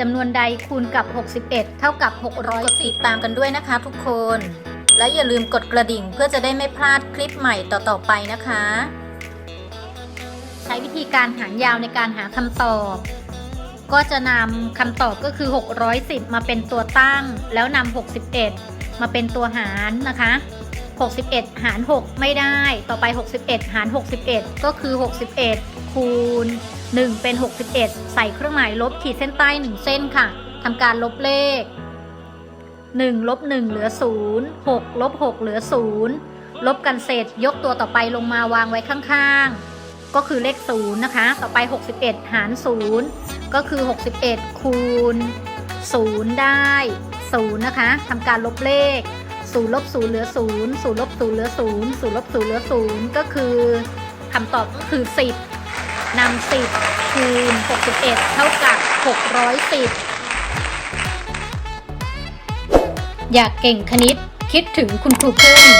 จำนวนใดคูณกับ 61 เท่ากับกดติดตามกันด้วยนะคะทุกคน และอย่าลืมกดกระดิ่งเพื่อจะได้ไม่พลาดคลิปใหม่ต่อๆไปนะคะ ใช้วิธีการหารยาวในการหาคำตอบ ก็จะนำคำตอบก็คือ 610 มาเป็นตัวตั้ง แล้วนำ61 มาเป็นตัวหารนะคะ 61 หาร 6 ไม่ได้ ต่อไป 61 หาร 61 ก็คือ 61 คูณ 1 เป็น 61 ใส่เครื่องหมายลบขีดเส้นใต้ 1 เส้นค่ะทำการลบเลข 1 ลบ 1 เหลือ 0 6 ลบ 6 เหลือ 0 ลบกันเสร็จ ยกตัวต่อไปลงมาวางไว้ข้างๆ ก็คือเลข 0 นะคะ ต่อไป 61 หาร 0 ก็คือ 61 คูณ 0 ได้ 0 นะคะทำการลบเลข ศูนย์ลบศูนย์เหลือศูนย์ศูนย์ลบศูนย์เหลือศูนย์ศูนย์ลบศูนย์เหลือศูนย์ก็คือคำตอบคือ 10นำ10คูณ61 เท่ากับ 610 อยากเก่งคณิตคิดถึงคุณครูเพิ่ม